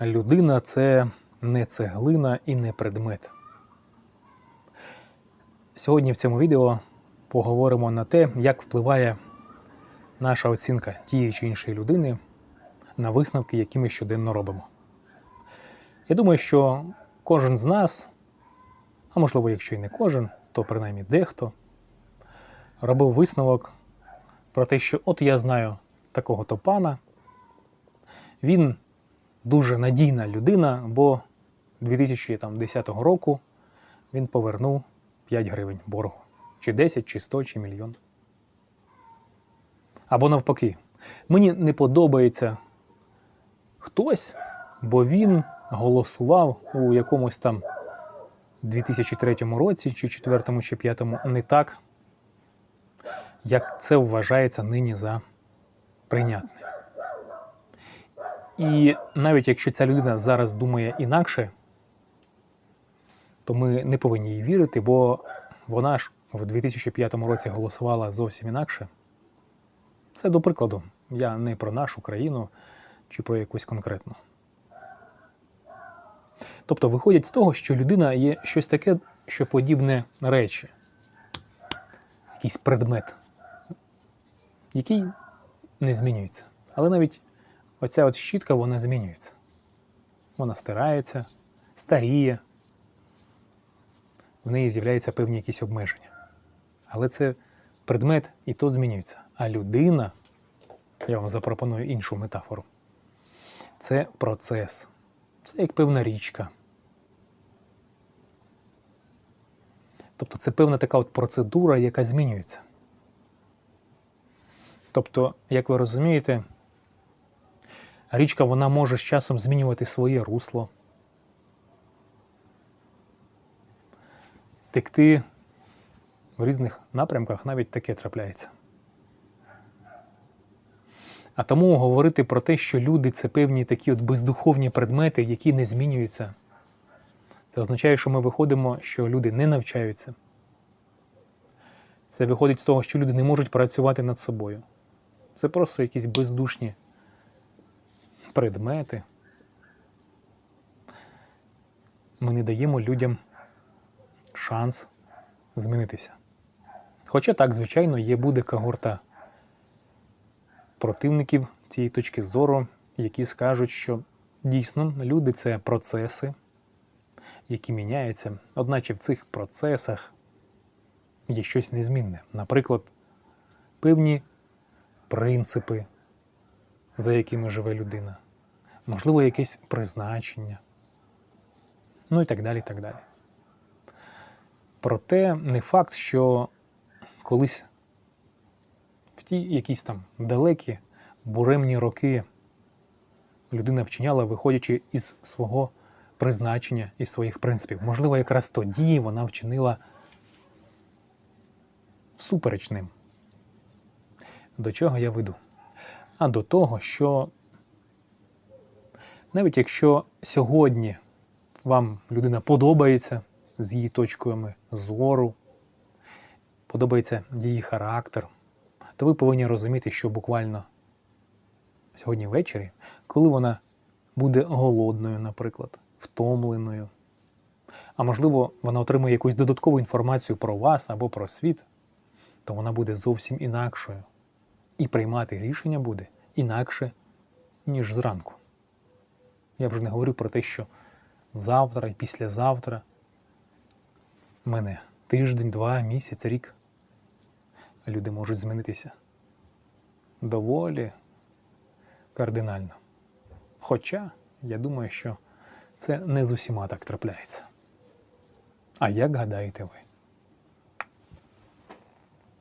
людина це не цеглина і не предмет. Сьогодні в цьому відео поговоримо на те, як впливає наша оцінка тієї чи іншої людини на висновки, які ми щоденно робимо. Я думаю, що кожен з нас, а можливо, якщо і не кожен, то принаймні дехто робив висновок про те, що от я знаю такого-то пана, він дуже надійна людина, бо 2010 року він повернув 5 гривень боргу. Чи 10, чи 100, чи мільйон. Або навпаки, мені не подобається хтось, бо він голосував у якомусь там 2003 році, чи 4, чи 5 не так, як це вважається нині за прийнятне. І навіть якщо ця людина зараз думає інакше, то ми не повинні їй вірити, бо вона ж в 2005 році голосувала зовсім інакше. Це до прикладу. Я не про нашу країну чи про якусь конкретну. Тобто виходять з того, що людина є щось таке, що подібне речі, якийсь предмет, який не змінюється. Але навіть оця от щітка вона змінюється. Вона стирається, старіє, в неї з'являються певні якісь обмеження. Але це предмет і то змінюється. А людина, я вам запропоную іншу метафору, це процес. Це як певна річка. Тобто це певна така от процедура, яка змінюється. Тобто, як ви розумієте, річка вона може з часом змінювати своє русло, текти в різних напрямках навіть таке трапляється. А тому говорити про те, що люди це певні такі от бездуховні предмети, які не змінюються. Це означає, що ми виходимо, що люди не навчаються. Це виходить з того, що люди не можуть працювати над собою. Це просто якісь бездушні предмети. Ми не даємо людям шанс змінитися. Хоча так, звичайно, є буде когорта противників цієї точки зору, які скажуть, що дійсно люди це процеси, які міняються, одначе в цих процесах є щось незмінне. Наприклад, певні принципи, за якими живе людина, можливо, якесь призначення, ну і так далі. так далі. Проте не факт, що колись в ті якісь там далекі буремні роки людина вчиняла, виходячи із свого призначення, із своїх принципів. Можливо, якраз тоді вона вчинила всупереч ним. До чого я веду? А до того, що навіть якщо сьогодні вам людина подобається з її точками зору, подобається її характер, то ви повинні розуміти, що буквально сьогодні ввечері, коли вона буде голодною, наприклад, втомленою, а можливо, вона отримує якусь додаткову інформацію про вас або про світ, то вона буде зовсім інакшою. І приймати рішення буде інакше, ніж зранку. Я вже не говорю про те, що завтра і післязавтра мене тиждень, два, місяць, рік. Люди можуть змінитися доволі кардинально. Хоча, я думаю, що це не з усіма так трапляється. А як гадаєте ви?